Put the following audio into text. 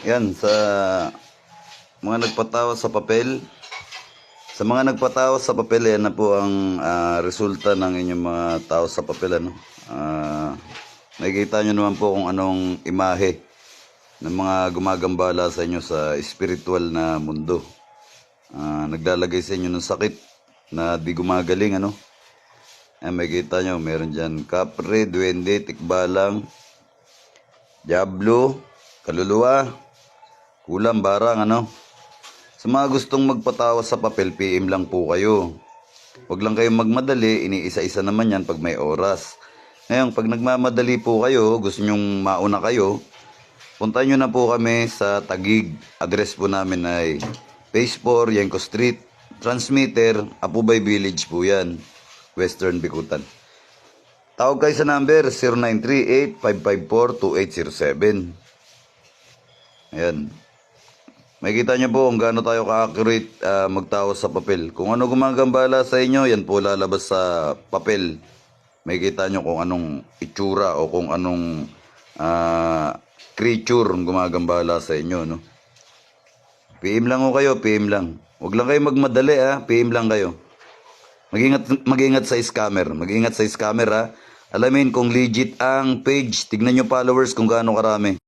Yan, sa mga nagpatawa sa papel. Sa mga nagpatawa sa papel, yan na po ang ah, resulta ng inyong mga tao sa papel. Ano? Ah, nakikita nyo naman po kung anong imahe ng mga gumagambala sa inyo sa spiritual na mundo. Ah, naglalagay sa inyo ng sakit na di gumagaling. Ano? Ayan, may kita nyo, meron dyan kapre, duwende, tikbalang, diablo, kaluluwa, kulang, barang, ano. Sa mga gustong magpatawa sa papel, PM lang po kayo. Huwag lang kayong magmadali, iniisa-isa naman yan pag may oras. Ngayon, pag nagmamadali po kayo, gusto nyong mauna kayo, punta nyo na po kami sa Tagig. Address po namin ay Phase 4, Yenko Street, Transmitter, Apubay Village po yan, Western Bikutan. Tawag kayo sa number 0938-554-2807. Ayan. Makikita niyo po kung gaano tayo ka-accurate ah, magtawas sa papel. Kung ano gumagambala sa inyo, yan po lalabas sa papel. Makikita niyo kung anong itsura o kung anong ah, creature gumagambala sa inyo. No? PM lang ho kayo, PM lang. Huwag lang kayo magmadali ha, PM lang kayo. Mag-ingat, mag-ingat sa scammer. Mag-ingat sa scammer ha. Alamin kung legit ang page. Tignan nyo followers kung gaano karami.